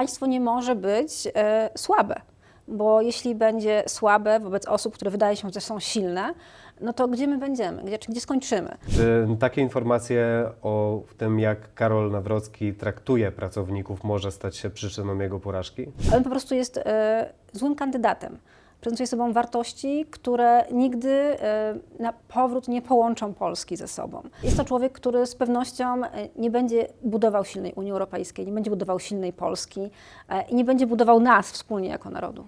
państwo nie może być e, słabe, bo jeśli będzie słabe wobec osób, które wydaje się, że są silne, no to gdzie my będziemy, gdzie, gdzie skończymy? Czy takie informacje o tym, jak Karol Nawrocki traktuje pracowników, może stać się przyczyną jego porażki? On po prostu jest e, złym kandydatem. Prezentuje sobą wartości, które nigdy e, na powrót nie połączą Polski ze sobą. Jest to człowiek, który z pewnością e, nie będzie budował silnej Unii Europejskiej, nie będzie budował silnej Polski e, i nie będzie budował nas wspólnie jako narodu.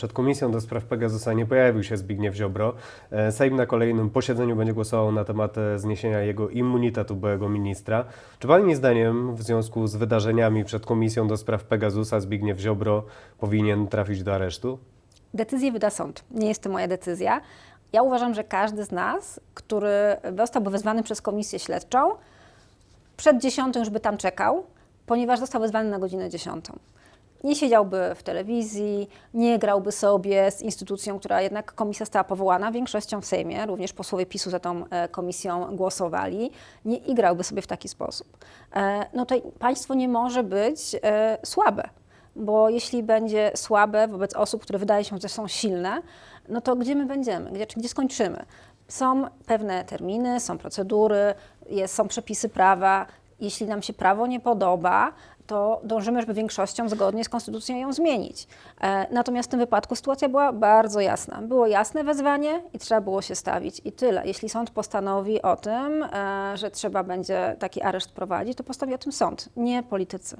Przed Komisją do Spraw Pegasusa nie pojawił się Zbigniew Ziobro. E, Sejm na kolejnym posiedzeniu będzie głosował na temat e, zniesienia jego immunitetu byłego ministra. Czy Pani zdaniem w związku z wydarzeniami przed Komisją do Spraw Pegasusa Zbigniew Ziobro powinien trafić do aresztu? Decyzję wyda sąd. Nie jest to moja decyzja. Ja uważam, że każdy z nas, który zostałby wezwany przez komisję śledczą, przed dziesiątą już by tam czekał, ponieważ został wezwany na godzinę dziesiątą. Nie siedziałby w telewizji, nie grałby sobie z instytucją, która jednak komisja została powołana większością w Sejmie, również posłowie PiSu za tą e, komisją głosowali, nie igrałby sobie w taki sposób. E, No to państwo nie może być e, słabe bo jeśli będzie słabe wobec osób, które wydaje się, że są silne, no to gdzie my będziemy, gdzie, gdzie skończymy? Są pewne terminy, są procedury, jest, są przepisy prawa. Jeśli nam się prawo nie podoba, to dążymy, żeby większością zgodnie z konstytucją ją zmienić. E, natomiast w tym wypadku sytuacja była bardzo jasna. Było jasne wezwanie i trzeba było się stawić i tyle. Jeśli sąd postanowi o tym, e, że trzeba będzie taki areszt prowadzić, to postanowi o tym sąd, nie politycy.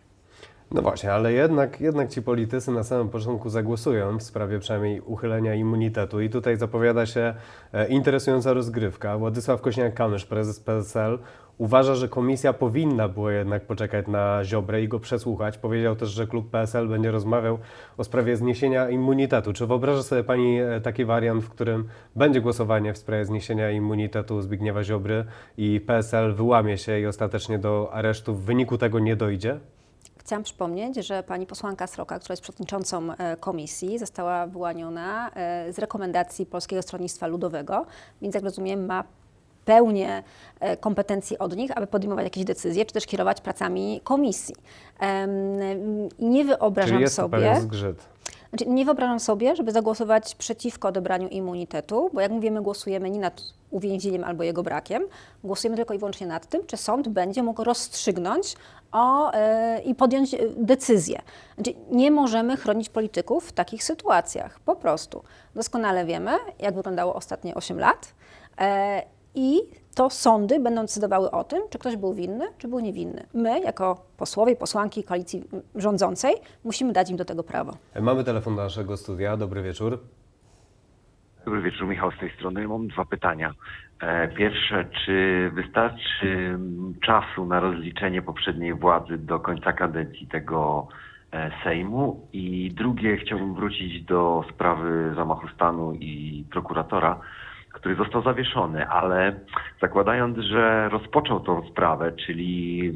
No właśnie, ale jednak, jednak ci politycy na samym początku zagłosują w sprawie przynajmniej uchylenia immunitetu i tutaj zapowiada się e, interesująca rozgrywka. Władysław Kośniak-Kamysz, prezes PSL, uważa, że komisja powinna była jednak poczekać na Ziobrę i go przesłuchać. Powiedział też, że klub PSL będzie rozmawiał o sprawie zniesienia immunitetu. Czy wyobraża sobie Pani e, taki wariant, w którym będzie głosowanie w sprawie zniesienia immunitetu Zbigniewa Ziobry i PSL wyłamie się i ostatecznie do aresztu w wyniku tego nie dojdzie? Chciałam przypomnieć, że pani posłanka Sroka, która jest przewodniczącą e, komisji, została wyłaniona e, z rekomendacji Polskiego Stronnictwa Ludowego, więc jak rozumiem ma pełnię e, kompetencji od nich, aby podejmować jakieś decyzje, czy też kierować pracami komisji. Nie wyobrażam Czyli jest to sobie... pewien zgrzyt. Znaczy, nie wyobrażam sobie, żeby zagłosować przeciwko odebraniu immunitetu, bo jak mówimy, głosujemy nie nad uwięzieniem albo jego brakiem, głosujemy tylko i wyłącznie nad tym, czy sąd będzie mógł rozstrzygnąć o, e, i podjąć e, decyzję. Znaczy, nie możemy chronić polityków w takich sytuacjach, po prostu. Doskonale wiemy, jak wyglądało ostatnie 8 lat i to sądy będą decydowały o tym, czy ktoś był winny, czy był niewinny. My, jako posłowie, posłanki koalicji rządzącej, musimy dać im do tego prawo. Mamy telefon do naszego studia. Dobry wieczór. Dobry wieczór, Michał z tej strony. Mam dwa pytania. E, Pierwsze, czy wystarczy mm, czasu na rozliczenie poprzedniej władzy do końca kadencji tego e, Sejmu? I drugie, chciałbym wrócić do sprawy zamachu stanu i prokuratora, który został zawieszony, ale zakładając, że rozpoczął tą sprawę, czyli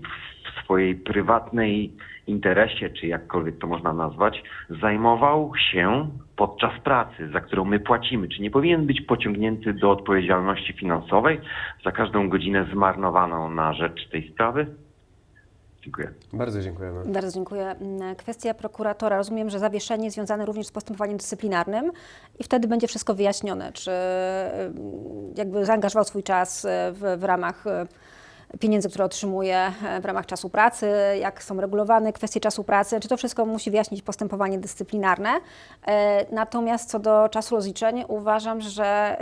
w swojej prywatnej interesie, czy jakkolwiek to można nazwać, zajmował się podczas pracy, za którą my płacimy. Czy nie powinien być pociągnięty do odpowiedzialności finansowej za każdą godzinę zmarnowaną na rzecz tej sprawy? Dziękuję. Bardzo dziękujemy. Bardzo dziękuję. Kwestia prokuratora. Rozumiem, że zawieszenie związane również z postępowaniem dyscyplinarnym i wtedy będzie wszystko wyjaśnione, czy mm, jakby zaangażował swój czas e, w, w ramach e, pieniędzy, które otrzymuje w ramach czasu pracy, jak są regulowane kwestie czasu pracy, czy to wszystko musi wyjaśnić postępowanie dyscyplinarne. Natomiast co do czasu rozliczenia uważam, że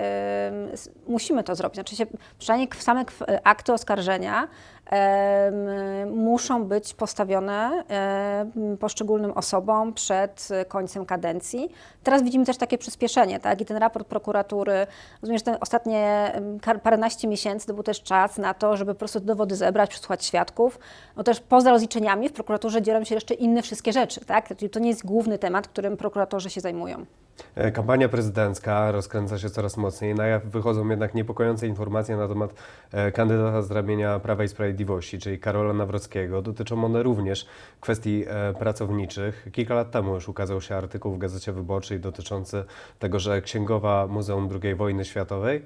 musimy to zrobić. Znaczy się, przynajmniej same akty oskarżenia muszą być postawione poszczególnym osobom przed końcem kadencji. Teraz widzimy też takie przyspieszenie, tak? I ten raport prokuratury, rozumiem, że te ostatnie paręnaście miesięcy to był też czas na to, żeby po prostu dowody zebrać, przesłuchać świadków. No też poza rozliczeniami w prokuraturze dzieją się jeszcze inne wszystkie rzeczy, tak? Czyli to nie jest główny temat, którym prokuratorzy się zajmują. E, Kampania prezydencka rozkręca się coraz mocniej. Na jaw wychodzą jednak niepokojące informacje na temat e, kandydata z ramienia Prawa i Sprawiedliwości, czyli Karola Nawrockiego. Dotyczą one również kwestii e, pracowniczych. Kilka lat temu już ukazał się artykuł w Gazecie Wyborczej dotyczący tego, że księgowa Muzeum II Wojny Światowej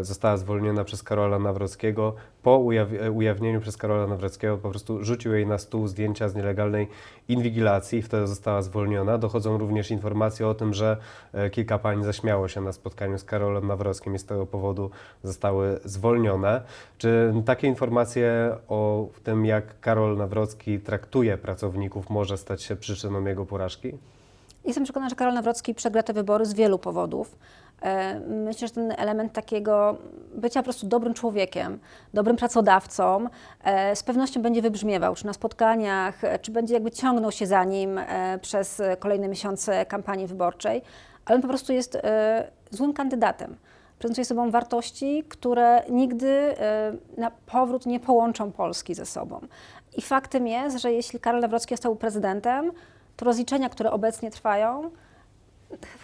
została zwolniona przez Karola Nawrockiego. Po ujaw- ujawnieniu przez Karola Nawrockiego po prostu rzucił jej na stół zdjęcia z nielegalnej inwigilacji, wtedy została zwolniona. Dochodzą również informacje o tym, że e, kilka pań zaśmiało się na spotkaniu z Karolem Nawrockim i z tego powodu zostały zwolnione. Czy takie informacje o tym, jak Karol Nawrocki traktuje pracowników, może stać się przyczyną jego porażki? Jestem przekonana, że Karol Nawrocki przegra te wybory z wielu powodów. E, Myślę, że ten element takiego bycia po prostu dobrym człowiekiem, dobrym pracodawcą e, z pewnością będzie wybrzmiewał, czy na spotkaniach, e, czy będzie jakby ciągnął się za nim przez kolejne miesiące kampanii wyborczej, ale on po prostu jest złym kandydatem. Prezentuje sobą wartości, które nigdy na powrót nie połączą Polski ze sobą. I faktem jest, że jeśli Karol Nawrocki został prezydentem, to rozliczenia, które obecnie trwają,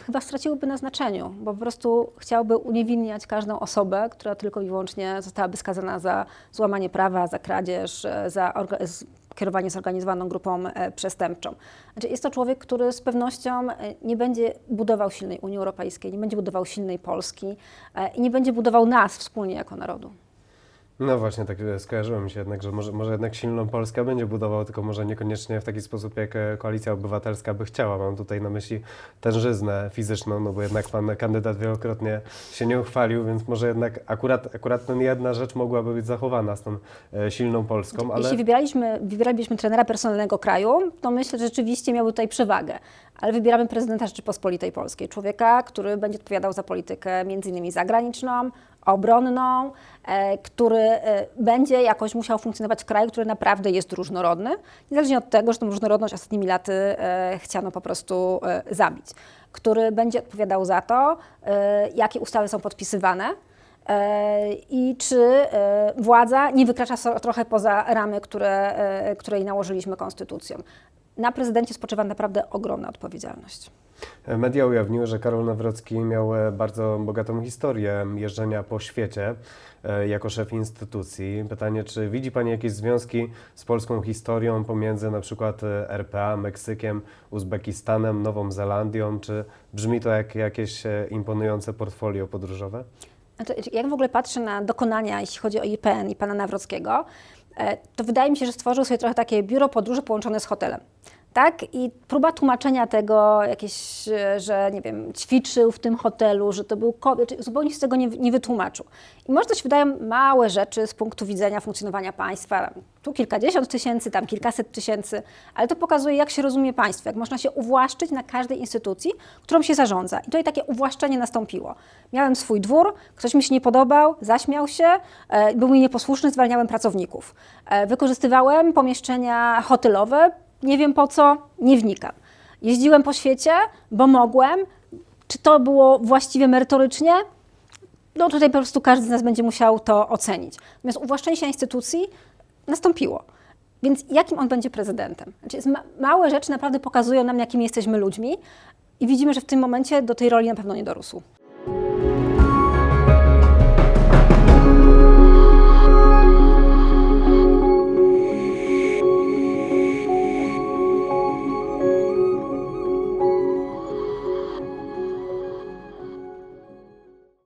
chyba straciłyby na znaczeniu, bo po prostu chciałby uniewinniać każdą osobę, która tylko i wyłącznie zostałaby skazana za złamanie prawa, za kradzież, e, za kierowanie zorganizowaną grupą e, przestępczą. Znaczy jest to człowiek, który z pewnością e, nie będzie budował silnej Unii Europejskiej, nie będzie budował silnej Polski i nie będzie budował nas wspólnie jako narodu. No właśnie, tak e, skojarzyło mi się jednak, że może, może jednak silną Polskę będzie budował, tylko może niekoniecznie w taki sposób, jak e, Koalicja Obywatelska by chciała. Mam tutaj na myśli tężyznę fizyczną, no bo jednak pan kandydat wielokrotnie się nie uchwalił, więc może jednak akurat, akurat ten jedna rzecz mogłaby być zachowana z tą e, silną Polską, ale... Jeśli wybieraliśmy, wybieralibyśmy trenera personalnego kraju, to myślę, że rzeczywiście miałby tutaj przewagę. Ale wybieramy prezydenta Rzeczypospolitej Polskiej, człowieka, który będzie odpowiadał za politykę między innymi zagraniczną, obronną, e, który e, będzie jakoś musiał funkcjonować w kraju, który naprawdę jest różnorodny, niezależnie od tego, że tę różnorodność ostatnimi laty e, chciano po prostu zabić. Który będzie odpowiadał za to, jakie ustawy są podpisywane, i czy władza nie wykracza trochę poza ramy, które, które jej nałożyliśmy konstytucją. Na prezydencie spoczywa naprawdę ogromna odpowiedzialność. Media ujawniły, że Karol Nawrocki miał e, bardzo bogatą historię jeżdżenia po świecie e, jako szef instytucji. Pytanie, czy widzi Pani jakieś związki z polską historią pomiędzy na przykład e, RPA, Meksykiem, Uzbekistanem, Nową Zelandią? Czy brzmi to jak jakieś imponujące portfolio podróżowe? Znaczy, jak w ogóle patrzę na dokonania, jeśli chodzi o IPN i pana Nawrockiego, to wydaje mi się, że stworzył sobie trochę takie biuro podróży połączone z hotelem. Tak? I próba tłumaczenia tego, jakieś, e, że nie wiem, ćwiczył w tym hotelu, że to był kobiet, zupełnie się tego nie, nie wytłumaczył. I może to się wydają małe rzeczy z punktu widzenia funkcjonowania państwa. Tu kilkadziesiąt tysięcy, tam kilkaset tysięcy, ale to pokazuje, jak się rozumie państwo, jak można się uwłaszczyć na każdej instytucji, którą się zarządza. I tutaj takie uwłaszczenie nastąpiło. Miałem swój dwór, ktoś mi się nie podobał, zaśmiał się, e, był mi nieposłuszny, zwalniałem pracowników. E, wykorzystywałem pomieszczenia hotelowe, nie wiem po co, nie wnikam. Jeździłem po świecie, bo mogłem. Czy to było właściwie merytorycznie? No tutaj po prostu każdy z nas będzie musiał to ocenić. Natomiast uwłaszczenie się instytucji nastąpiło. Więc jakim on będzie prezydentem? Znaczy, małe rzeczy naprawdę pokazują nam, jakimi jesteśmy ludźmi i widzimy, że w tym momencie do tej roli na pewno nie dorósł.